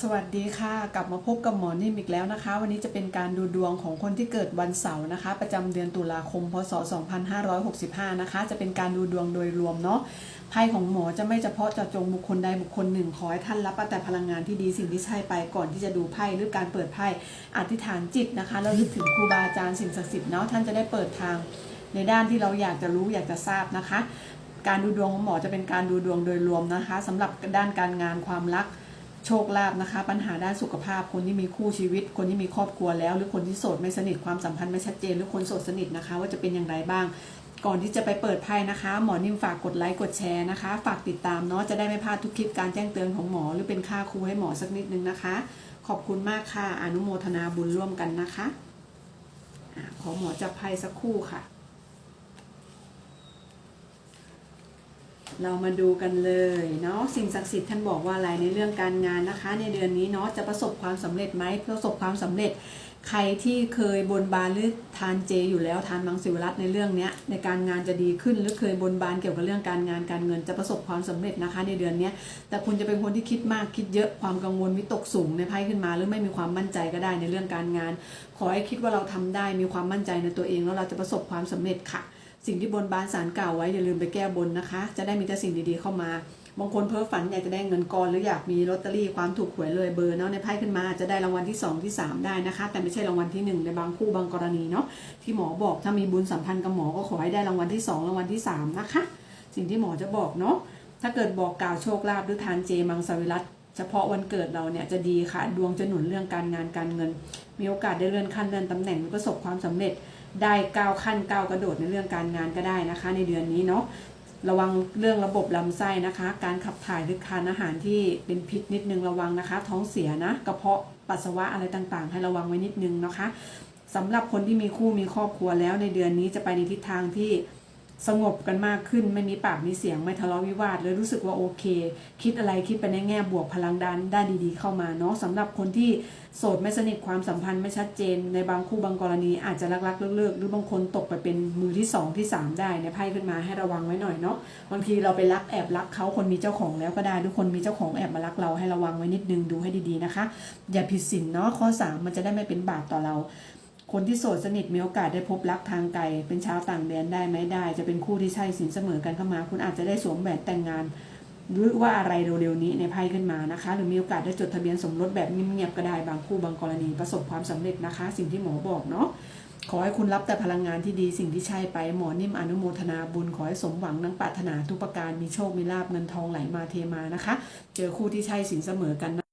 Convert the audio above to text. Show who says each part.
Speaker 1: สวัสดีค่ะ กลับมาพบกับหมอนิ่มอีกแล้วนะคะ วันนี้จะเป็นการดูดวงของคนที่เกิดวันเสาร์นะคะ ประจำเดือนตุลาคม พศ 2565 นะคะ จะเป็นการดูดวงโดยรวมเนาะไพ่ของหมอจะไม่เฉพาะเจาะจงบุคคลใดบุคคลหนึ่งขอให้ท่านรับแต่พลังงานที่ดีสิ่งที่ใช่ไปก่อนที่จะดูไพ่หรือการเปิดไพ่อธิษฐานจิตนะคะแล้วนึกถึงครูบาอาจารย์สิ่งศักดิ์สิทธิ์เนาะท่านจะได้เปิดทางในด้านที่เราอยากจะรู้อยากจะทราบนะคะ การดูดวงของหมอจะเป็นการดูดวงโดยรวมนะคะสำหรับด้านการงานความรัก โชคลาภนะคะ ปัญหาด้านสุขภาพคนที่มีคู่ชีวิต คนที่มีครอบครัวแล้ว หรือคนที่โสดไม่สนิทความสัมพันธ์ไม่ชัดเจน หรือคนโสดสนิทนะคะ ว่าจะเป็นอย่างไรบ้าง ก่อนที่จะไปเปิดไพ่นะคะ หมอนิ่มฝากกดไลค์กดแชร์นะคะ ฝากติดตามเนาะจะได้ไม่พลาดทุกคลิปการแจ้งเตือนของหมอ หรือเป็นค่าครูให้หมอสักนิดนึงนะคะ ขอบคุณมากค่ะอนุโมทนาบุญร่วมกันนะคะขอหมอจับไพ่สักคู่ค่ะ เรามาดูกันเลยเนาะสิ่งศักดิ์สิทธิ์ท่านบอกว่าอะไรในเรื่องการงานนะคะ ในเดือนนี้เนาะจะประสบความสำเร็จไหมประสบความสำเร็จ ใครที่เคยบนบานหรือทานเจ อยู่แล้วทานมังสวิรัตในเรื่องเนี้ยในการงานจะดีขึ้นหรือเคยบนบานเกี่ยวกับเรื่องการงานการเงินจะประสบความสำเร็จนะคะ ในเดือนนี้แต่คุณจะเป็นคนที่คิดมากคิดเยอะความกังวลวิตกสูงในไพ่ขึ้นมา หรือไม่มีความมั่นใจก็ได้ในเรื่องการงาน ขอให้คิดว่าเราทำได้มีความมั่นใจในตัวเองแล้วเราจะประสบความสำเร็จค่ะ สิ่งที่บนบานสารกล่าวไว้อย่าลืมไปแก้บนนะคะ จะได้มีแต่สิ่งดีๆเข้ามา บางคนเพ้อฝันอยากจะได้เงินกรหรืออยากมีลอตเตอรี่ความถูกหวยเลยเบอร์เนาะในไพ่ขึ้นมาจะได้รางวัลที่ 2 ที่ 3 ได้นะคะ แต่ไม่ใช่รางวัลที่ 1 ในบางคู่บางกรณีเนาะที่หมอบอกถ้ามีบุญสัมพันธ์กับหมอก็ขอให้ได้รางวัลที่ 2 รางวัลที่ 3 นะคะ สิ่งที่หมอจะบอกเนาะถ้าเกิดบอกกล่าวโชคลาภหรือทานเจมังสวิรัตเฉพาะวันเกิดเราเนี่ยจะดีค่ะดวงจะหนุนเรื่องการงานการเงิน มีโอกาสได้เลื่อนขั้นเลื่อนตำแหน่งหรือประสบความสำเร็จ ได้ก้าวขั้นก้าวกระโดดในเรื่องการงานก็ได้นะคะ ในเดือนนี้เนาะระวังเรื่องระบบลำไส้นะคะ การขับถ่ายหรือทานอาหารที่เป็นพิษนิดนึงระวังนะคะ ท้องเสียนะกระเพาะปัสสาวะอะไรต่างๆ ให้ระวังไว้นิดนึงนะคะสำหรับคนที่มีคู่มีครอบครัวแล้วในเดือนนี้จะไปในทิศทางที่ สงบกันมากขึ้นไม่มีปากมีเสียงไม่ทะเลาะวิวาทเลยรู้สึกว่าโอเค คิดอะไรคิดไปในแง่บวกพลังดันได้ดีๆเข้ามาเนาะสำหรับคนที่โสดไม่สนิทความสัมพันธ์ไม่ชัดเจน ในบางคู่บางกรณีอาจจะรักๆเลิกๆหรือบางคนตกไปเป็นมือที่สองที่สามได้ในไพ่ขึ้นมาให้ระวังไว้หน่อยเนาะบางทีเราไปรักแอบรักเขาคนมีเจ้าของแล้วก็ได้ทุกคนมีเจ้าของแอบมารักเราให้ระวังไว้นิดนึงดูให้ดีๆนะคะ อย่าผิดศีลเนาะข้อสามมันจะได้ไม่เป็นบาปต่อเรา คนที่โสดสนิทมีโอกาสได้พบรักทางไกล เป็นชาวต่างแดนได้ไหมได้ จะเป็นคู่ที่ใช่สินเสมอกันเข้ามา คุณอาจจะได้สวมแหวนแต่งงาน หรือว่าอะไรเร็วๆนี้ในไพ่ขึ้นมานะคะ หรือมีโอกาสได้จดทะเบียนสมรสแบบเงียบๆก็ได้บางคู่บางกรณีประสบความสำเร็จนะคะ สิ่งที่หมอบอกเนาะขอให้คุณรับแต่พลังงานที่ดีสิ่งที่ใช่ไปหมอนิ่มอนุโมทนาบุญ ขอให้สมหวังนังปรารถนาทุกประการมีโชคมีลาบเงินทองไหลมาเทมานะคะ เจอคู่ที่ใช่สินเสมอกันนะ